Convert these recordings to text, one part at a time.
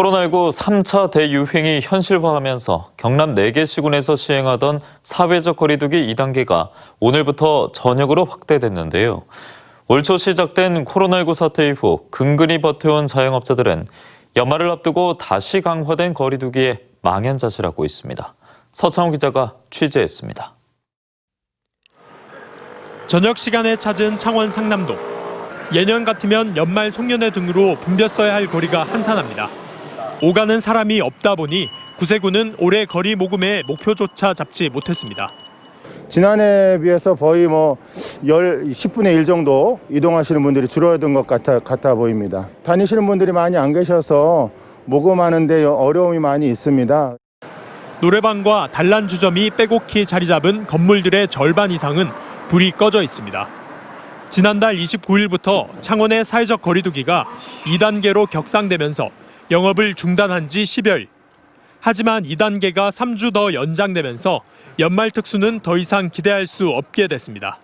코로나19 3차 대유행이 현실화하면서 경남 4개 시군에서 시행하던 사회적 거리두기 2단계가 오늘부터 전역으로 확대됐는데요. 올 초 시작된 코로나19 사태 이후 근근히 버텨온 자영업자들은 연말을 앞두고 다시 강화된 거리두기에 망연자실하고 있습니다. 서창호 기자가 취재했습니다. 저녁 시간에 찾은 창원 상남동. 예년 같으면 연말 송년회 등으로 붐볐어야 할 거리가 한산합니다. 오가는 사람이 없다 보니 구세군은 올해 거리 모금의 목표조차 잡지 못했습니다. 지난해에 비해서 거의 뭐 10, 10분의 1 정도 이동하시는 분들이 줄어든 것 같아, 같아 보입니다. 다니시는 분들이 많이 안 계셔서 모금하는데 어려움이 많이 있습니다. 노래방과 단란 주점이 빼곡히 자리 잡은 건물들의 절반 이상은 불이 꺼져 있습니다. 지난달 29일부터 창원의 사회적 거리두기가 2단계로 격상되면서 영업을 중단한 지 10여일. 하지만 2단계가 3주 더 연장되면서 연말 특수는 더 이상 기대할 수 없게 됐습니다.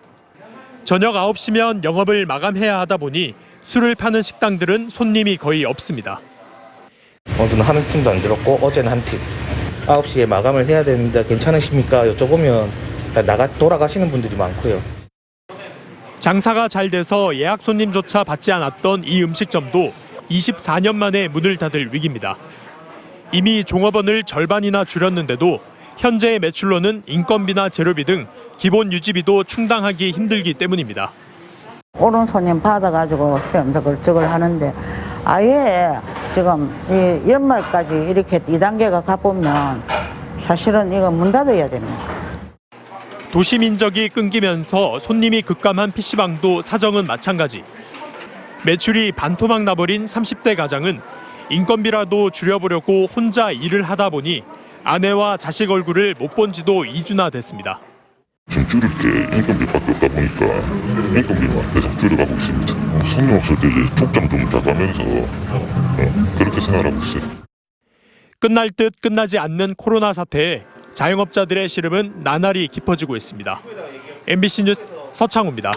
저녁 9시면 영업을 마감해야 하다 보니 술을 파는 식당들은 손님이 거의 없습니다. 오늘은 한 팀도 안 들었고 어제는 한 팀. 9시에 마감을 해야 되는데 괜찮으십니까? 여쭤보면 나가 돌아가시는 분들이 많고요. 장사가 잘 돼서 예약 손님조차 받지 않았던 이 음식점도 24년 만에 문을 닫을 위기입니다. 이미 종업원을 절반이나 줄였는데도 현재의 매출로는 인건비나 재료비 등 기본 유지비도 충당하기 힘들기 때문입니다. 오른 손님 받아가지고 저걸 저걸 하는데 아예 지금 이 연말까지 이렇게 2단계가 가보면 사실은 이거 문 닫아야 됩니다. 도시 민적이 끊기면서 손님이 급감한 PC방도 사정은 마찬가지. 매출이 반토막 나버린 30대 가장은 인건비라도 줄여보려고 혼자 일을 하다 보니 아내와 자식 얼굴을 못 본 지도 2주나 됐습니다. 좀 줄일 게 인건비밖에 없다 보니까 인건비만 계속 줄여가고 있습니다. 어, 손님 없을 때 이제 족장 좀 잡아가면서 어, 그렇게 생활하고 있어요. 끝날 듯 끝나지 않는 코로나 사태에 자영업자들의 시름은 나날이 깊어지고 있습니다. MBC 뉴스 서창호입니다.